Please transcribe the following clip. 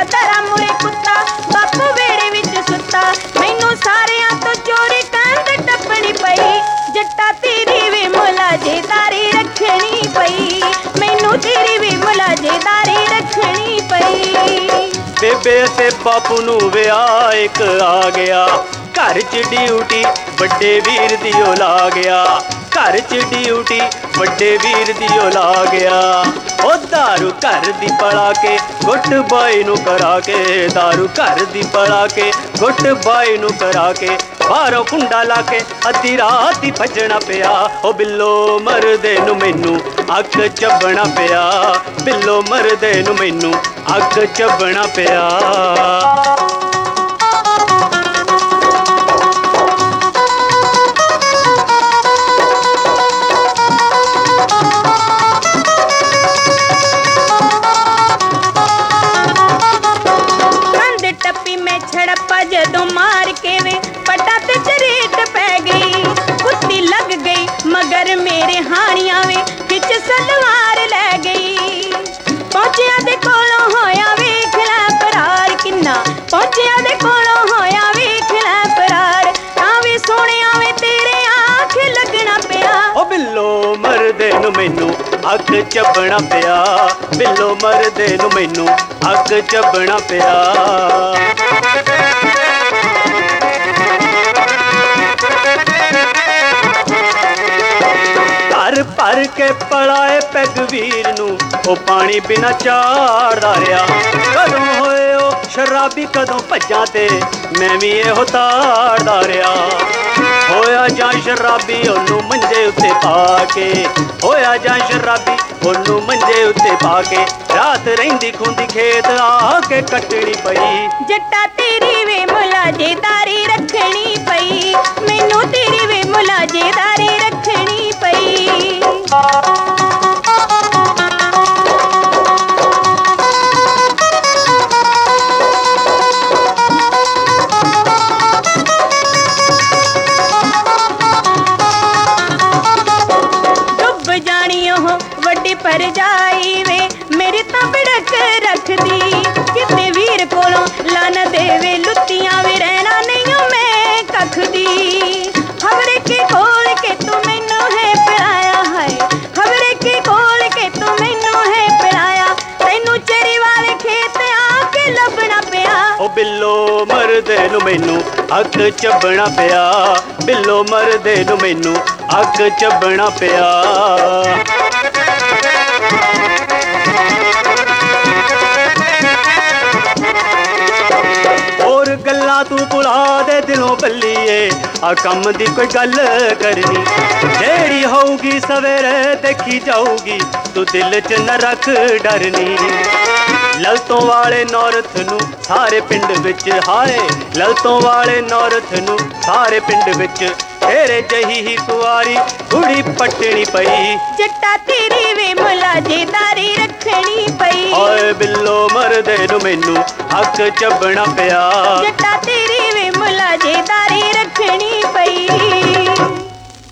ਬੈਠਾ ਤੇਰਾ ਮੂਰੇ ਕੁੱਤਾ ਬਾਪ ਵੇੜੇ ਵਿੱਚ ਸੁੱਤਾ। ਮੈਨੂੰ ਸਾਰਿਆਂ ਤੋਂ ਚੋਰੀ ਕੰਧ ਟੱਪਣੀ ਪਈ। ਜੱਟਾ ਨੂੰ ਵਿਆਹ ਆ ਗਿਆ। ਘਰ 'ਚ ਡਿਊਟੀ ਵੱਡੇ ਵੀਰ ਦੀ ਓ ਗਿਆ। ਘਰ 'ਚ ਡਿਊਟੀ ਵੱਡੇ ਵੀਰ ਦੀ ਉਹ ਲਾ ਗਿਆ ਉਹ ਦਾਰੂ ਘਰ ਦੀ ਪੜਾ ਕੇ, ਗੁੱਟ ਬਾਈ ਨੂੰ ਕਰਾ ਕੇ। ਦਾਰੂ ਘਰ ਦੀ ਪੜਾ ਕੇ, ਗੁੱਟ ਬਾਈ ਨੂੰ ਕਰਾ ਕੇ। ਬਾਹਰੋਂ ਕੁੰਡਾ ਲਾ ਕੇ ਅੱਧੀ ਰਾਤ ਹੀ ਭੱਜਣਾ ਪਿਆ। ਉਹ ਬਿੱਲੋ ਮਰਦੇ ਨੂੰ ਮੈਨੂੰ ਅੱਖ ਚੱਬਣਾ ਪਿਆ। ਬਿੱਲੋ ਮਰਦੇ ਨੂੰ ਮੈਨੂੰ ਅੱਖ ਚੱਬਣਾ ਪਿਆ। ਛੜਪਾ ਜਦੋਂ ਮਾਰ ਕੇ ਵੇ ਪਟਾ ਤੇ ਚਰੇਟ ਪੈ ਗਈ। ਕੁੱਤੀ ਲੱਗ ਗਈ, ਮਗਰ ਮੇਰੇ ਹਾਣੀਆਂ ਵੇ ਖਿੱਚ ਸਲਵਾਰ ਲੈ ਗਈ। ਪਹੁੰਚਿਆ ਦੇ ਕੋਲੋਂ ਹੋਇਆ ਵੇਖ ਲੈ ਪਰਾਰ ਕਿੰਨਾ। ਪਹੁੰਚਿਆ ਦੇ ਕੋਲੋਂ ਹੋਇਆ ਵੇਖ ਲੈ ਪਰਾਰ ਤਾਂ ਵੀ ਸੋਹਣਿਆ ਵੇ ਤੇਰੇ ਆਖ ਲੱਗਣਾ ਪਿਆ। ਉਹ ਬਿੱਲੋ, ਮਰਦੇ ਨੂੰ ਮੈਨੂੰ ਅੱਗ ਚੱਬਣਾ ਪਿਆ, ਬਿੱਲੋ ਮਰਦੇ ਨੂੰ ਮੈਨੂੰ ਅੱਗ ਚੱਬਣਾ ਪਿਆ। ਘਰ ਭਰ ਕੇ ਪੜਾਏ ਪੈਗ ਵੀਰ ਨੂੰ, ਉਹ ਪਾਣੀ ਬਿਨਾ ਚਾੜਦਾ ਰਿਆ ਕਦੋਂ ਹੋਏ ਉਹ ਸ਼ਰਾਬੀ ਕਦੋਂ ਭੱਜਾਂ ਤੇ, ਮੈਂ ਵੀ ਇਹੋ ਤਾੜਦਾ ਰਿਆ ਹੋਇਆ ਜਾਂ ਸ਼ਰਾਬੀ, ਉਹਨੂੰ ਮੰਜੇ ਉੱਤੇ ਪਾ ਕੇ। ਹੋਇਆ ਜਾਂ ਸ਼ਰਾਬੀ, ਉਹਨੂੰ ਮੰਜੇ ਉੱਤੇ ਪਾ ਕੇ। ਰਾਤ ਰਹਿੰਦੀ ਖੁੰਦੀ ਖੇਤ ਆ ਕੇ ਕੱਟਣੀ ਪਈ। ਜੱਟਾ ਤੇਰੀ ਵੇ ਮੁਲਾਜੇਦਾਰੀ ਰੱਖਣੀ ਉਹ ਬਿੱਲੋ ਮਰਦੇ ਨੂੰ ਮੈਨੂੰ ਅੱਗ ਚੱਬਣਾ ਪਿਆ। ਬਿੱਲੋ ਮਰਦੇ ਨੂੰ ਮੈਨੂੰ ਅੱਗ ਚੱਬਣਾ ਪਿਆ। ਹੋਰ ਗੱਲਾਂ ਤੂੰ ਭੁਲਾ ਦੇ ਦਿਲੋਂ ਬੱਲੀਏ ਆ ਕੰਮ ਦੀ ਕੋਈ ਗੱਲ ਕਰਨੀ। ਜਿਹੜੀ ਹੋਊਗੀ ਸਵੇਰੇ ਦੇਖੀ ਜਾਊਗੀ, ਤੂੰ ਦਿਲ 'ਚ ਨਾ ਰੱਖ ਡਰਨੀ। ਲਲਤੋਂ ਵਾਲੇ ਨੌਰਥ ਨੂੰ ਸਾਰੇ ਪਿੰਡ ਵਿੱਚ ਹਾਏ। ਲਲਤੋਂ ਵਾਲੇ ਨੌਰਥ ਨੂੰ ਸਾਰੇ ਪਿੰਡ ਵਿੱਚ ਤੇਰੇ ਜਹੀ ਹੀ ਕੁਆਰੀ ਕੁੜੀ ਪਟਣੀ ਪਈ। ਜੱਟਾ ਤੇਰੀ ਵੇ ਤਾਰੀ ਰੱਖਣੀ ਪਈ। ਓਏ ਬਿੱਲੋ ਮਰਦੇ ਨੂੰ ਮੈਨੂੰ ਹੱਕ ਚੱਬਣਾ ਪਿਆ। ਜੱਟਾ ਤੇਰੀ ਵੇ ਤਾਰੀ ਰੱਖਣੀ ਪਈ।